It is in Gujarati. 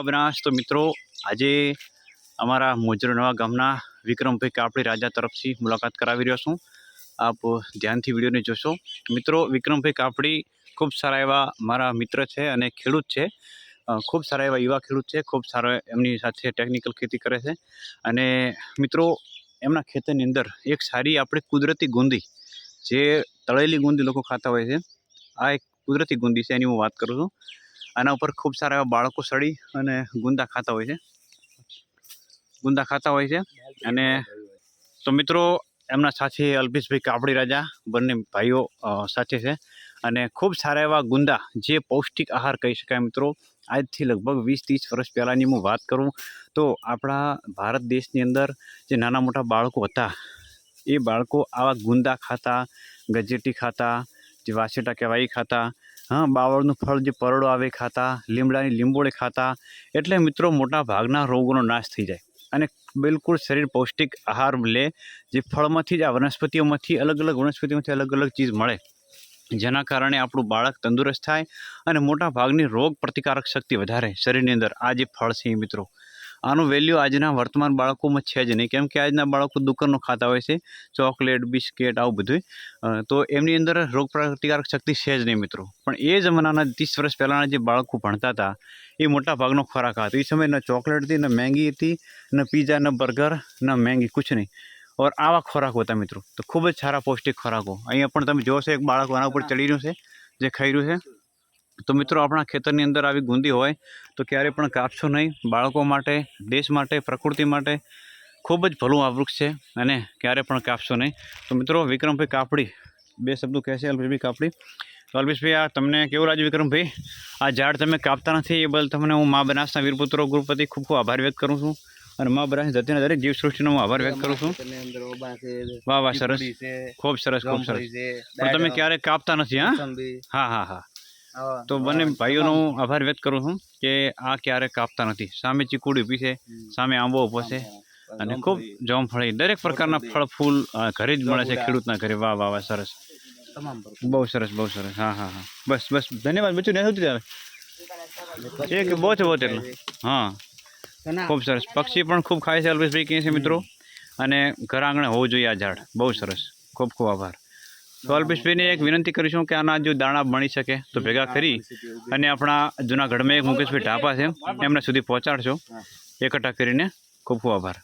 બનાસ તો મિત્રો, આજે અમારા મોજરો નવા ગામના વિક્રમભાઈ કાપડી રાજા તરફથી મુલાકાત કરાવી રહ્યો છું. આપ ધ્યાનથી વિડીયોને જોશો. મિત્રો વિક્રમભાઈ કાપડી ખૂબ સારા એવા મારા મિત્ર છે અને ખેડૂત છે. ખૂબ સારા એવા યુવા ખેડૂત છે. ખૂબ સારા એમની સાથે ટેકનિકલ ખેતી કરે છે. અને મિત્રો, એમના ખેતરની અંદર એક સારી આપણે કુદરતી ગુંદી, જે તળેલી ગુંદી લોકો ખાતા હોય છે, આ એક કુદરતી ગુંદી છે એની હું વાત કરું છું. આના ઉપર ખૂબ સારા એવા બાળકો સડી અને ગુંદા ખાતા હોય છે. ગુંદા ખાતા હોય છે. અને તો મિત્રો, એમના સાથે અલ્પેશભાઈ કાપડી રાજા, બંને ભાઈઓ સાથે છે. અને ખૂબ સારા એવા ગુંદા, જે પૌષ્ટિક આહાર કહી શકાય મિત્રો. આજથી લગભગ વીસ ત્રીસ વર્ષ પહેલાંની હું વાત કરું, તો આપણા ભારત દેશની અંદર જે નાના મોટા બાળકો હતા, એ બાળકો આવા ગુંદા ખાતા, ગજેટી ખાતા જે વાસેટા કહેવાય, એ ખાતા. હા, બાવળનું ફળ જે પરડો આવે ખાતા. લીમડાની લીંબોળી ખાતા. એટલે મિત્રો, મોટા ભાગના રોગોનો નાશ થઈ જાય. અને બિલકુલ શરીર પૌષ્ટિક આહાર લે, જે ફળમાંથી જ, આ વનસ્પતિઓમાંથી અલગ અલગ વનસ્પતિઓમાંથી અલગ અલગ ચીજ મળે. જેના કારણે આપણું બાળક તંદુરસ્ત થાય અને મોટા ભાગની રોગ પ્રતિકારક શક્તિ વધારે. શરીરની અંદર આ જે ફળ છે એ મિત્રો આનું વેલ્યુ આજના વર્તમાન બાળકોમાં છે જ નહીં. કેમ કે આજના બાળકો દુકાનનો ખાતા હોય છે, ચોકલેટ, બિસ્કેટ, આવું બધું તો એમની અંદર રોગ પ્રતિકારક શક્તિ છે જ નહીં મિત્રો. પણ એ જમાનાના ત્રીસ વર્ષ પહેલાંના જે બાળકો ભણતા હતા, એ મોટા ભાગનો ખોરાક હતો. એ સમયે ન ચોકલેટ હતી, ન મેંગી હતી, ન પીઝા ન બર્ગર ન મેંગી, કુછ નહીં. ઓર આવા ખોરાકો હતા મિત્રો. તો ખૂબ જ સારા પૌષ્ટિક ખોરાકો. અહીંયા પણ તમે જોશો એક બાળક આના ઉપર ચડી રહ્યું છે, જે ખાઈ રહ્યું છે. તો મિત્રો આપણા ખેતરની અંદર આવી ગુંદી હોય તો ક્યારેય પણ કાપશો નહીં. બાળકો માટે દેશ માટે પ્રકૃતિ માટે ખૂબ જ ભલું આ વૃક્ષ છે અને ક્યારે પણ કાપશો નહીં. તો મિત્રો વિક્રમભાઈ કાપડી બે શબ્દો કહેશે અલ્પેશભાઈ કાપડી. તો અલ્પેશભાઈ આ તમને કેવું લાગ્યું વિક્રમભાઈ? આ ઝાડ તમે કાપતા નથી એ બદલ તમને હું મા બનાસના વીરપુત્રો ગુરુપતિ ખૂબ ખૂબ આભાર વ્યક્ત કરું છું અને મા બનાસ ધરતીના દરેક જીવસૃષ્ટિનો હું આભાર વ્યક્ત કરું છું. વાહ વાહ સરસ. ખૂબ સરસ ખૂબ સરસ. પણ તમે ક્યારેય કાપતા નથી હા? હા હા હા. તો બંને ભાઈઓનો હું. આભાર વ્યક્ત કરું છું કે આ ક્યારે કાપતા નથી. સામે ચીકુડી ઊભી છે સામે આંબો ઊભો છે અને ખૂબ જામફળી, દરેક પ્રકારના ફળ ફૂલ ઘરે જ મળે છે ખેડૂતના ઘરે. વાહ વાહ વાહ સરસ. બહુ સરસ બહુ સરસ. હા હા હા. બસ બસ. ધન્યવાદ. બચ્ચું નહીં સૌથી એક બહુ છે બહુ છે હા. ખૂબ સરસ. પક્ષી પણ ખૂબ ખાય છે અલ્પેશભાઈ કહે છે મિત્રો? અને ઘર આંગણે હોવું જોઈએ આ ઝાડ. બહુ સરસ. ખૂબ ખૂબ આભાર. તો અલ્પેશભાઈને એક વિનંતી કરીશું કે આના જો દાણા બની શકે તો ભેગા કરી અને આપણા જૂનાગઢમાં એક મુકેશભાઈ ઢાપા છે એમના સુધી પહોંચાડશો એકઠા કરીને ખૂબ ખૂબ આભાર.